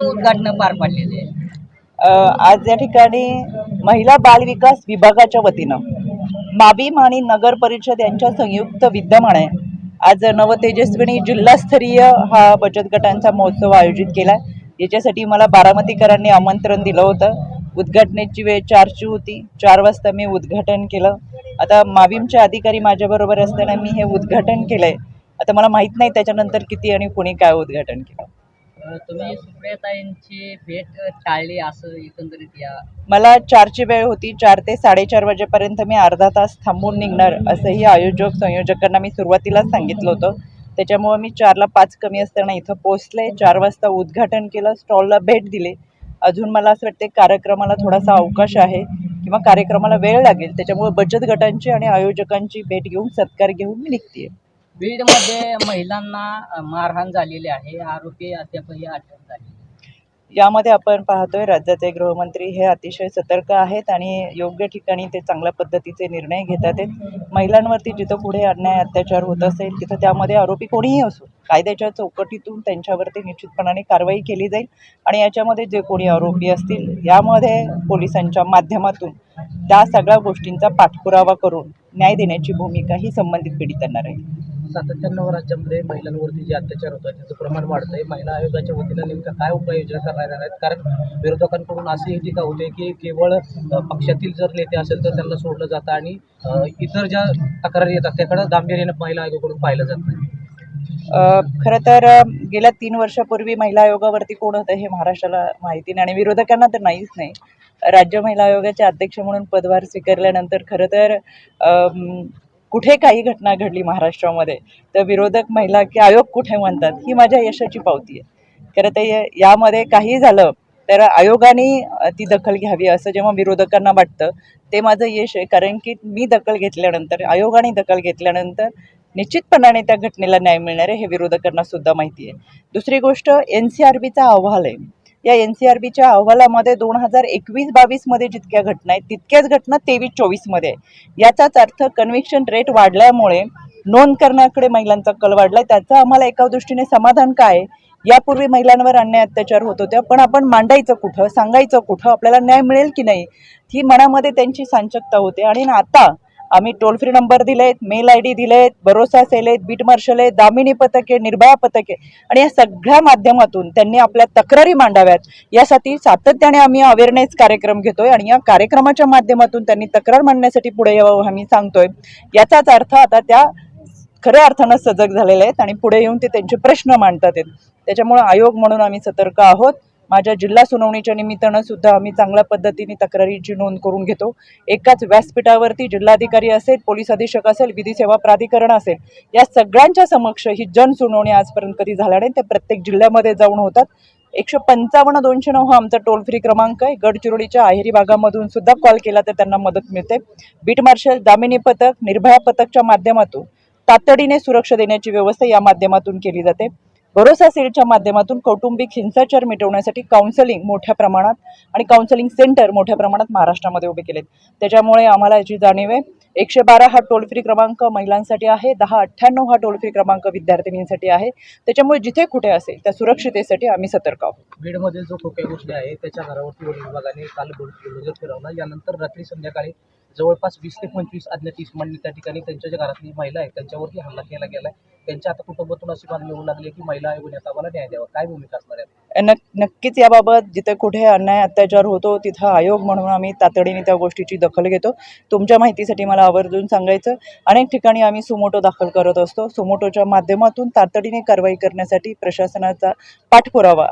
उद्घाटन पार पडलेले आहे. अ, आज या ठिकाणी महिला बाल विकास विभागाच्या वतीनं माबीम आणि नगर परिषद यांच्या संयुक्त विद्यमाने आज नवतेजस्विनी जिल्हास्तरीय हा बचत गटांचा महोत्सव आयोजित केला याच्यासाठी मला बारामतीकरांनी आमंत्रण दिलं होतं. उद्घाटनाची वेळ चारची होती. चार वाजता मी उद्घाटन केलं. आता माबीमचे अधिकारी माझ्याबरोबर असताना मी हे उद्घाटन केलंय. आता मला माहीत नाही त्याच्यानंतर किती आणि कोणी काय उद्घाटन केलं. तुम्ही सुप्रियाताईंची भेट टाळली असं एकंदरीत या मला चारची वेळ होती. चार ते साडेचार वाजेपर्यंत मी अर्धा तास थांबून निघणार असंही आयोजक संयोजकांना मी सुरुवातीलाच सांगितलं होतं. त्याच्यामुळं मी चारला पाच कमी असताना इथं पोचले चार वाजता उद्घाटन केलं स्टॉलला भेट दिली. अजून मला असं वाटते कार्यक्रमाला थोडासा अवकाश आहे किंवा कार्यक्रमाला वेळ लागेल. त्याच्यामुळे बचत गटांची आणि आयोजकांची भेट घेऊन सत्कार घेऊन मी निघते बीडमध्ये महिलांना मारहाण झालेली आहे. आरोपी अद्यापही अटक झाली यामध्ये आपण पाहतोय राज्याचे गृहमंत्री हे अतिशय सतर्क आहेत आणि योग्य ठिकाणी ते चांगल्या पद्धतीचे निर्णय घेतात आहेत. महिलांवरती जिथं पुढे अन्याय अत्याचार होत असेल तिथं त्यामध्ये आरोपी कोणीही असो कायद्याच्या चौकटीतून त्यांच्यावरती निश्चितपणाने कारवाई केली जाईल आणि याच्यामध्ये जे कोणी आरोपी असतील यामध्ये पोलिसांच्या माध्यमातून त्या सगळ्या गोष्टींचा पाठपुरावा करून न्याय देण्याची भूमिका ही संबंधित पीडितांना राहील. सातत्यानं राज्यामध्ये महिलांवरती जे अत्याचार होत आहे त्याचं प्रमाण वाढतंय. महिला आयोगाच्या वतीनं नेमका काय उपाययोजना करणार आहेत? कारण विरोधकांकडून अशी टीका होते की केवळ पक्षातील जर नेते असेल तर त्यांना सोडलं जातं आणि इतर ज्या तक्रारी येतात त्याकडं गांभीर्याने महिला आयोगाकडून पाहिलं जात नाही. खरं तर गेल्या तीन वर्षापूर्वी महिला आयोगावरती कोण होतं हे महाराष्ट्राला माहिती नाही आणि विरोधकांना तर नाहीच नाही. राज्य महिला आयोगाचे अध्यक्ष म्हणून पदभार स्वीकारल्यानंतर खरं तर कुठे काही घटना घडली महाराष्ट्रामध्ये तर विरोधक महिला की आयोग कुठे म्हणतात ही माझ्या यशाची पावती आहे. खरं तर यामध्ये काही झालं तर आयोगाने ती दखल घ्यावी असं जेव्हा विरोधकांना वाटतं ते माझं यश आहे. कारण की मी दखल घेतल्यानंतर आयोगाने दखल घेतल्यानंतर निश्चितपणाने त्या घटनेला न्याय मिळणार आहे हे विरोधकांना सुद्धा माहिती आहे. दुसरी गोष्ट एन सी आर बीचा अहवाल आहे. या एन सी आर बीच्या अहवालामध्ये दोन हजार एकवीस बावीसमध्ये जितक्या घटना आहेत तितक्याच घटना तेवीस चोवीसमध्ये याचाच अर्थ कन्व्हिक्शन रेट वाढल्यामुळे नोंद करण्याकडे महिलांचा कल वाढला त्याचं आम्हाला एका दृष्टीने समाधान काय यापूर्वी महिलांवर अन्याय अत्याचार होत होत्या पण आपण मांडायचं कुठं सांगायचं कुठं आपल्याला न्याय मिळेल की नाही ही मनामध्ये त्यांची सांचकता होते. आणि आता आम्ही टोल फ्री नंबर दिलेत मेल आय डी दिलेत भरोसा सेल आहेत बीट मार्शल आहेत दामिनी पथके निर्भया पथके आणि या सगळ्या माध्यमातून त्यांनी आपल्या तक्रारी मांडाव्यात. यासाठी सातत्याने आम्ही अवेअरनेस कार्यक्रम घेतोय आणि या कार्यक्रमाच्या माध्यमातून त्यांनी तक्रार मांडण्यासाठी पुढे यावं आम्ही सांगतोय. याचाच अर्थ आता त्या खऱ्या अर्थानं सजग झालेल्या आहेत आणि पुढे येऊन ते त्यांचे प्रश्न मांडतात त्याच्यामुळे आयोग म्हणून आम्ही सतर्क आहोत. माझ्या जिल्हा सुनावणीच्या निमित्तानं सुद्धा आम्ही चांगल्या पद्धतीने तक्रारीची नोंद करून घेतो. एकाच व्यासपीठावरती जिल्हाधिकारी असेल पोलीस अधीक्षक असेल विधी सेवा प्राधिकरण असेल या सगळ्यांच्या समक्ष ही जनसुनावणी आजपर्यंत कधी झाल्या नाही. त्या प्रत्येक जिल्ह्यामध्ये जाऊन होतात. एकशे पंचावन्न दोनशे नऊ हा आमचा टोल फ्री क्रमांक आहे. गडचिरोलीच्या आहेरी भागामधून सुद्धा कॉल केला तर त्यांना मदत मिळते. बीट मार्शल दामिनी पथक निर्भया पथकच्या माध्यमातून तातडीने सुरक्षा देण्याची व्यवस्था या माध्यमातून केली जाते. भरोसा सेलच्या माध्यमातून कौटुंबिक हिंसाचार मिटवण्यासाठी काउन्सलिंग मोठ्या प्रमाणात आणि काउन्सलिंग सेंटर मोठ्या प्रमाणात महाराष्ट्रामध्ये उभे केलेत. त्याच्यामुळे आम्हाला याची जाणीव आहे. एकशे बारा हा टोल फ्री क्रमांक महिलांसाठी आहे दहा अठ्ठ्याण्णव हा टोल फ्री क्रमांक विद्यार्थिनींसाठी आहे. त्याच्यामुळे जिथे कुठे असेल त्या सुरक्षितेसाठी आम्ही सतर्क आहोत. बीडमध्ये जो खोक्या गोष्टी आहे त्याच्या घरावरती वन विभागाने काल बुलडोजर फिरवला. यानंतर रात्री संध्याकाळी जवळपास वीस ते पंचवीस अज्ञात इसमांनी त्या ठिकाणी त्यांच्या ज्या घरातली महिला आहे त्यांच्यावरती हल्ला केला गेला आहे त्यांच्या आता कुटुंबातून अशी मागणी होऊ लागली की महिला आयोगाने आता आम्हाला न्याय द्यावा. काय भूमिका असणार आहे? नक नक्कीच याबाबत जिथे कुठे अन्याय अत्याचार होतो तिथं आयोग म्हणून आम्ही तातडीने त्या गोष्टीची दखल घेतो. तुमच्या माहितीसाठी मला आवर्जून सांगायचं अनेक ठिकाणी आम्ही सुमोटो दाखल करत असतो. सुमोटोच्या माध्यमातून तातडीने कारवाई करण्यासाठी प्रशासनाचा पाठपुरावा